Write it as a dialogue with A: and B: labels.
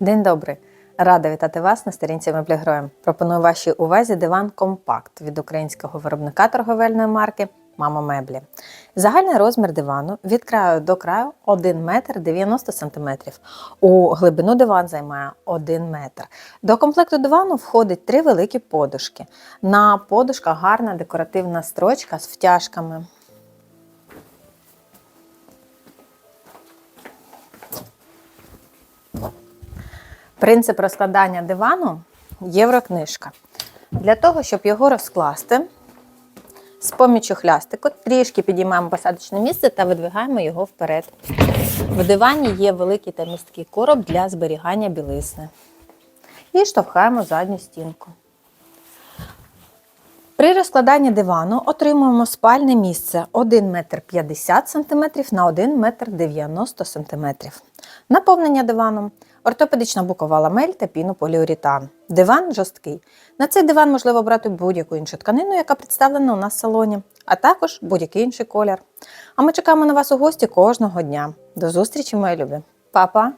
A: День добрий! Рада вітати вас на сторінці Меблігроєм. Пропоную вашій увазі диван Компакт від українського виробника торговельної марки Мама Меблі. Загальний розмір дивану від краю до краю 1 метр 90 см. У глибину диван займає 1 метр. До комплекту дивану входить три великі подушки. На подушках гарна декоративна строчка з втяжками. Принцип розкладання дивану єврокнижка. Для того, щоб його розкласти, з помічю хлястику трішки підіймаємо посадочне місце та видвигаємо його вперед. В дивані є великий та місткий короб для зберігання білизни. І штовхаємо задню стінку. При розкладанні дивану отримуємо спальне місце 1 метр 50 см на 1 метр 90 см. Наповнення диваном ортопедична букова ламель та пінополіуретан. Диван жорсткий. На цей диван можливо брати будь-яку іншу тканину, яка представлена у нас в салоні, а також будь-який інший колір. А ми чекаємо на вас у гості кожного дня. До зустрічі, мої любі. Па-па!